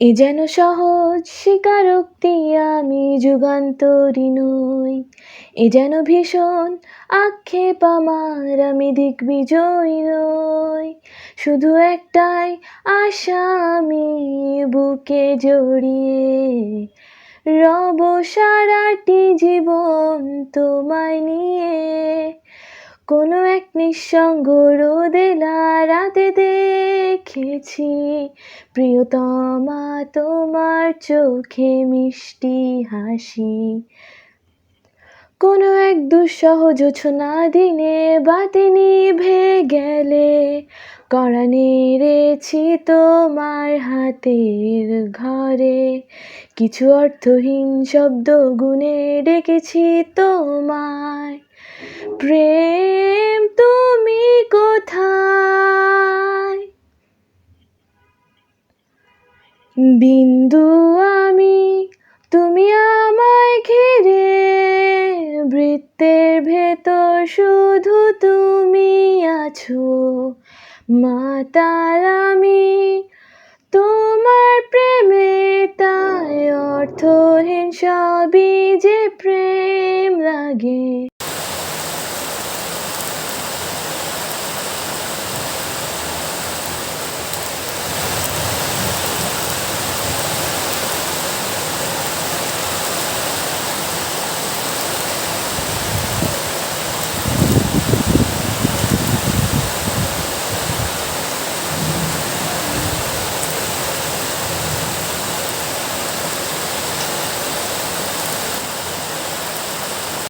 এ যেন সহজ স্বীকারোক্তি আমি যুগান্তরী নই। এ যেন ভীষণ আক্ষেপ আমার আমি দিগ্বিজয়ী নই। শুধু একটাই আশা আমি বুকে জড়িয়ে রব সারাটি জীবন তোমায় নিয়ে। কোনো এক নিঃসঙ্গ রোদেলা রাতে দেখেছি। প্রিয়তমা, তোমার চোখে মিষ্টি হাসি। কোনো এক দুঃসহ জোছনা দিনে বাতি নিভে গেলে কড়া নেড়েছি তোমার হাতের ঘরে। কিছু অর্থহীন শব্দ গুনে ডেকেছি তোমায়। প্রেম বিন্দু আমি, তুমি আমায় ঘিরে, বৃত্তের ভেতর শুধু তুমি আছো। মাতাল আমি, তোমার প্রেমে তাই অর্থহীন সবই যে প্রেম লাগে।